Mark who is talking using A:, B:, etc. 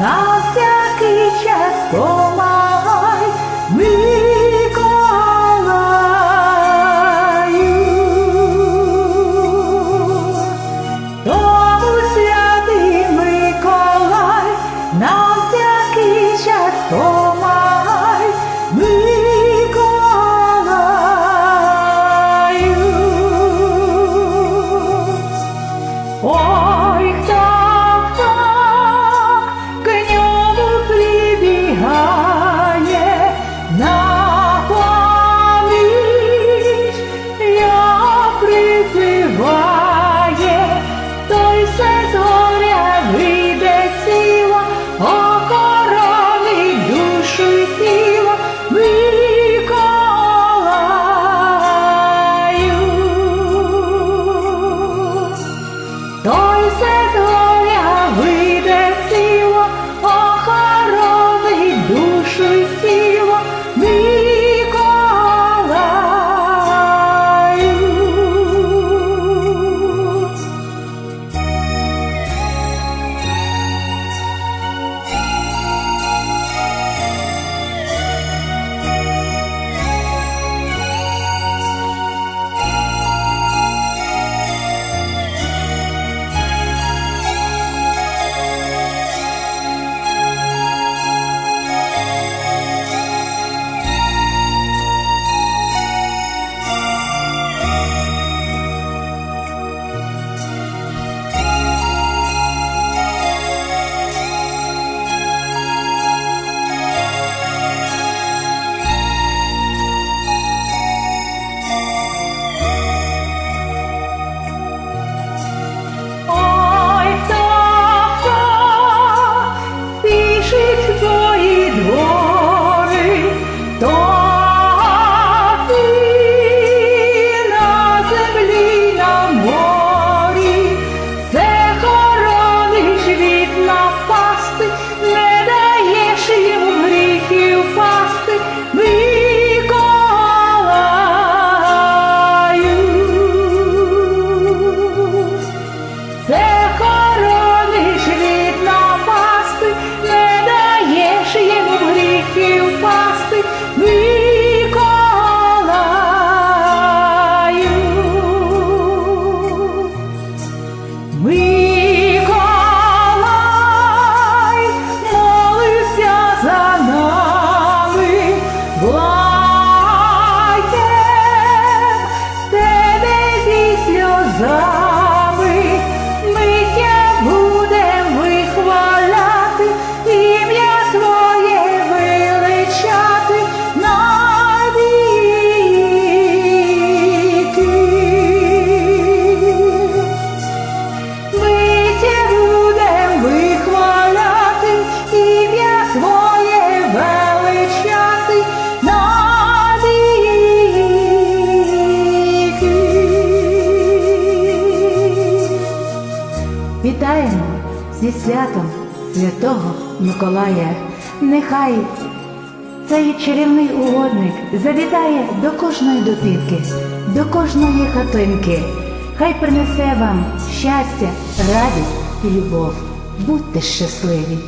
A: на всякий час дома. зі святом Святого Миколая. Нехай цей чарівний угодник завітає до кожної дитинки, до кожної хатинки. Хай принесе вам щастя, радість і любов. Будьте щасливі!